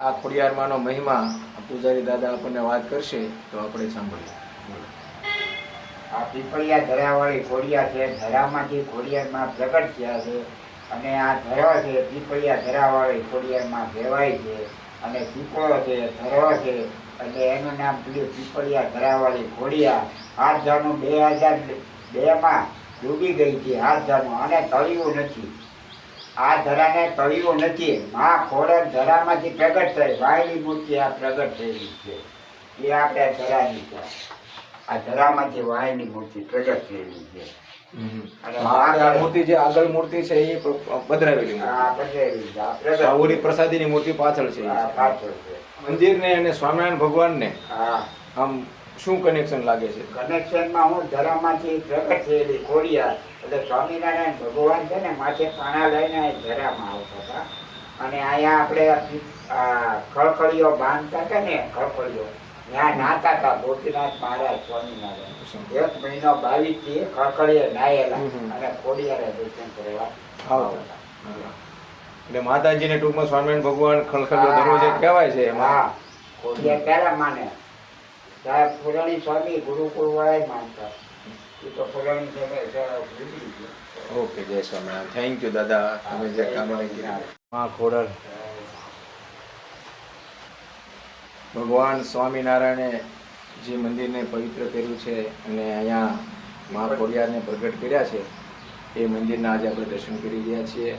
આ ખોડિયારમાંનો મહિમા પૂજારી દાદા આપણને વાત કરશે તો આપણે સાંભળીએ. આ પીપળિયા ધરાવાળી ખોડિયા છે, ધરામાંથી ખોડિયારમાં પ્રગટ થયા છે અને આ ધરો છે, પીપળિયા ધરાવાળી ખોડિયારમાં કહેવાય છે અને પીપળો છે, ધરો છે એટલે એનું નામ પેલું પીપળિયા ધરાવાળી ખોડિયા. હાથ જાણું બે હજાર બેમાં ડૂબી ગઈ છે હાથ જાણું અને તળિયું નથી. આ ધરાને તળિયું નથી. માં ખોરાક ધરામાંથી પ્રગટ થઈ વાયલી મૂર્તિ આ પ્રગટ થયેલી છે. એ આપણે ધરાની છે. આ ધરામાંથી વાયની મૂર્તિ પ્રગટ થયેલી છે. અને આ આ મૂર્તિ જે આગળ મૂર્તિ છે એ પ- પધરાવેલી મૂર્તિ. આ બધેલી છે, આ પ્રગટ સાવરી પ્રસાદીની મૂર્તિ પાછળ છે. આ પાછળ છે. મંદિરને અને સ્વામિનારાયણ ભગવાનને હા. આમ શું કનેક્શન લાગે છે? કનેક્શનમાં હું ધરામાંથી પ્રગટ થયેલી ખોડિયા એટલે સ્વામિનારાયણ ભગવાન છે ને માથે પાણા લઈને ધરામાં આવતા હતા. અને અહીંયા આપણે ખળખળીઓ બાંધતા હતા ને ખળખળીઓ. ત્યાં નાતા હતા ગોપીનાથ મહારાજ સ્વામિનારાયણ. એક મહિનો બાવીસથી ખળખળીએ નાયેલા. અને ખોડિયારે દર્શન કરવા આવતા એટલે માતાજીને ટૂંકમાં સ્વામિનારાયણ ભગવાન ખળખળીઓ દરરોજ કહેવાય છે એમાં. કોડિયા ખોડિયા ક્યારે માને. સાહેબ ફુલાણી સ્વામી ગુરુકુળ વાળા માનતા. એ તો ફુલાણી સ્વામી ભૂલી ગયા. ઓકે જય સ્વામિનારાયણ. થેન્ક યુ દાદા. તમે જે કામણી કીધી. માં ખોડલ. ભગવાન સ્વામિનારાયણે જે મંદિરને પવિત્ર કર્યું છે અને અહીંયા મા ખોડિયારને પ્રગટ કર્યા છે એ મંદિરના આજે આપણે દર્શન કરી રહ્યા છીએ.